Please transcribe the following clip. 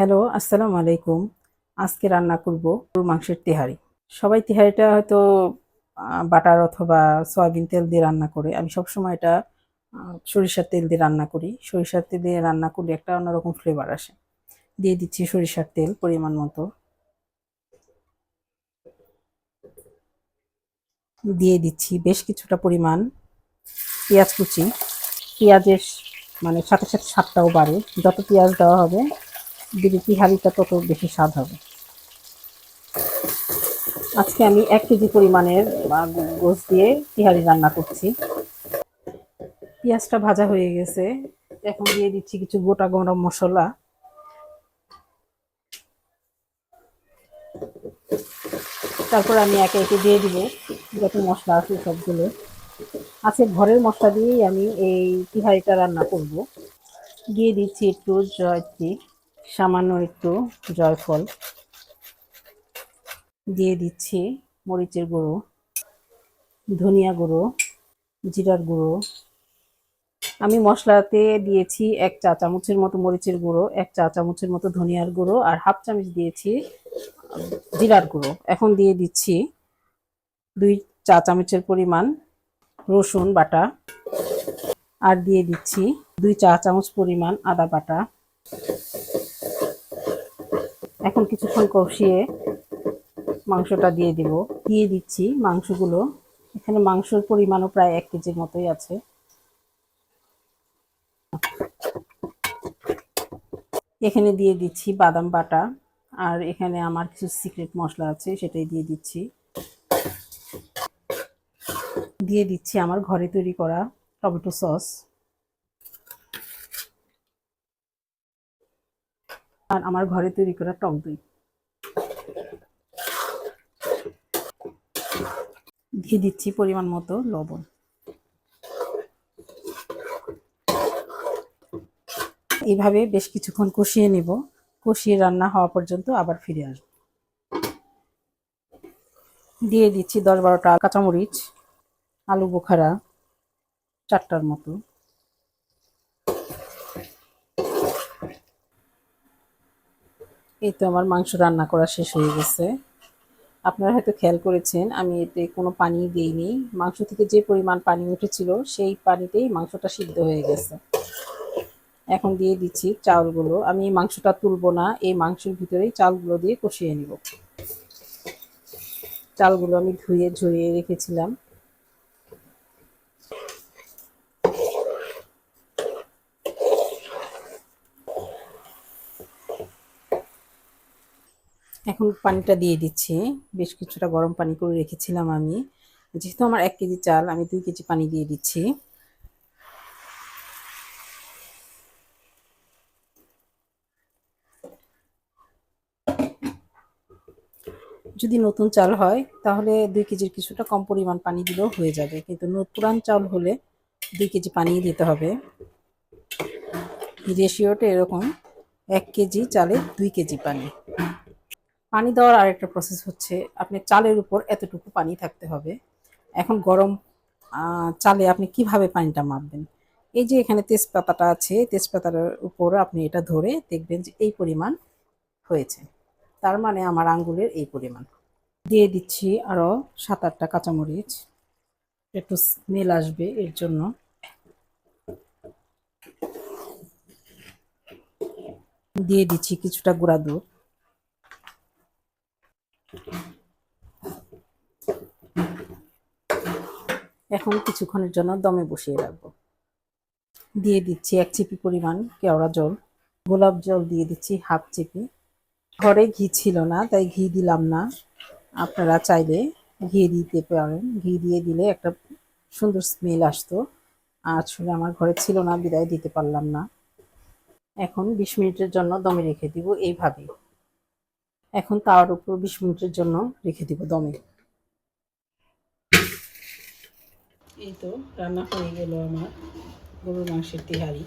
Hello, আসসালামু আলাইকুম। আজকে রান্না করব গরুর মাংসের তেহারি। সবাই তেহারিটা হয়তো বাটার অথবা সয়াবিন তেল দিয়ে রান্না করে। আমি সবসময় এটা সরিষার তেল দিয়ে রান্না করি। সরিষার তেল দিয়ে রান্না করলে একটা অন্যরকম ফ্লেভার আসে। দিয়ে দিচ্ছি সরিষার তেল পরিমাণ মতো। দিয়ে দিচ্ছি বেশ কিছুটা পরিমাণ পেঁয়াজ কুচি। পেঁয়াজের মানে সাথে সাথে স্বাদটাও বাড়ে। যত পেঁয়াজ দেওয়া হবে দিলে তিহারিটা তত বেশি স্বাদ হবে। আজকে আমি এক কেজি পরিমাণের গোস দিয়ে তিহারি রান্না করছি। পেঁয়াজটা ভাজা হয়ে গেছে। এখন দিয়ে দিচ্ছি কিছু গোটা গরম মশলা। তারপর আমি একে একে দিয়ে দিব যত মশলা আছে সবগুলো। আছে ঘরের মশলা দিয়েই আমি এই তিহারিটা রান্না করব। দিয়ে দিচ্ছি একটু জয়ত্রী। সামান্য একটু জয়ফল দিয়ে দিচ্ছি। মরিচের গুঁড়ো, ধনিয়া গুঁড়ো, জিরার গুঁড়ো। আমি মশলাতে দিয়েছি এক চা চামচের মতো মরিচের গুঁড়ো, এক চা চামচের মতো ধনিয়ার গুঁড়ো আর হাফ চামচ দিয়েছি জিরার গুঁড়ো। এখন দিয়ে দিচ্ছি দুই চা চামচের পরিমাণ রসুন বাটা আর দিয়ে দিচ্ছি দুই চা চামচ পরিমাণ আদা বাটা। এখন কিছুক্ষণ কষিয়ে মাংসটা দিয়ে দিব। দিয়ে দিচ্ছি মাংসগুলো। এখানে মাংসের পরিমাণও প্রায় এক কেজির মতোই আছে। এখানে দিয়ে দিচ্ছি বাদাম বাটা আর এখানে আমার কিছু সিক্রেট মশলা আছে, সেটাই দিয়ে দিচ্ছি। দিয়ে দিচ্ছি আমার ঘরে তৈরি করা টমেটো সস। আর আমার ঘরে তৈরি করা টক দই। দিয়ে দিচ্ছি পরিমাণ মতো লবণ। এইভাবে বেশ কিছুক্ষণ কষিয়ে নিব। কষিয়ে রান্না হওয়া পর্যন্ত আবার ফিরে আসব। দিয়ে দিচ্ছি দশ বারোটা কাঁচামরিচ, আলু বোখারা, চারটার মতো। এই তো আমার মাংস রান্না করা শেষ হয়ে গেছে। আপনারা হয়তো খেয়াল করেছেন, আমি এতে কোনো পানি দিইনি। মাংস থেকে যে পরিমাণ পানি উঠেছিল, সেই পানিতেই মাংসটা সিদ্ধ হয়ে গেছে। এখন দিয়ে দিচ্ছি চাউলগুলো আমি এই মাংসটা তুলবো না, এই মাংসের ভিতরেই চালগুলো দিয়ে কষিয়ে নিব। চালগুলো আমি ধুয়ে ঝরিয়ে রেখেছিলাম। এখন পানিটা দিয়ে দিচ্ছি। বেশ কিছুটা গরম পানি করে রেখেছিলাম আমি। যেহেতু আমার এক কেজি চাল, আমি দুই কেজি পানি দিয়ে দিচ্ছি। যদি নতুন চাল হয়, তাহলে দুই কেজির কিছুটা কম পরিমাণ পানি দিলেও হয়ে যাবে। কিন্তু পুরান চাল হলে দুই কেজি পানি দিতে হবে। রেশিওটা এরকম, এক কেজি চালে দুই কেজি পানি। পানি দেওয়ার আরেকটা প্রসেস হচ্ছে, আপনি চালের উপর এতটুকু পানি থাকতে হবে। এখন গরম চালে আপনি কীভাবে পানিটা মাপবেন? এই যে এখানে তেজপাতাটা আছে, তেজপাতার উপর আপনি এটা ধরে দেখবেন যে এই পরিমাণ হয়েছে। তার মানে আমার আঙ্গুলের এই পরিমাণ। দিয়ে দিচ্ছি আরও সাত আটটা কাঁচামরিচ। একটু স্মেল আসবে এর জন্য। দিয়ে দিচ্ছি কিছুটা গুঁড়া দুধ। এখন কিছুক্ষণের জন্য দমে বসিয়ে রাখব। দিয়ে দিচ্ছি এক চিপি পরিমাণ কেওড়া জল। গোলাপ জল দিয়ে দিচ্ছি হাফ চিপি। ঘরে ঘি ছিল না, তাই ঘি দিলাম না। আপনারা চাইলে ঘি দিতে পারেন। ঘি দিয়ে দিলে একটা সুন্দর স্মেল আসতো। আসলে আমার ঘরে ছিল না, বিদায় দিতে পারলাম না। এখন বিশ মিনিটের জন্য দমে রেখে দিব এইভাবে এখন তাওয়ার উপর বিশ মিনিটের জন্য রেখে দিব দমে। এই তো রান্না হয়ে গেল আমার গরুর মাংসের তেহারি।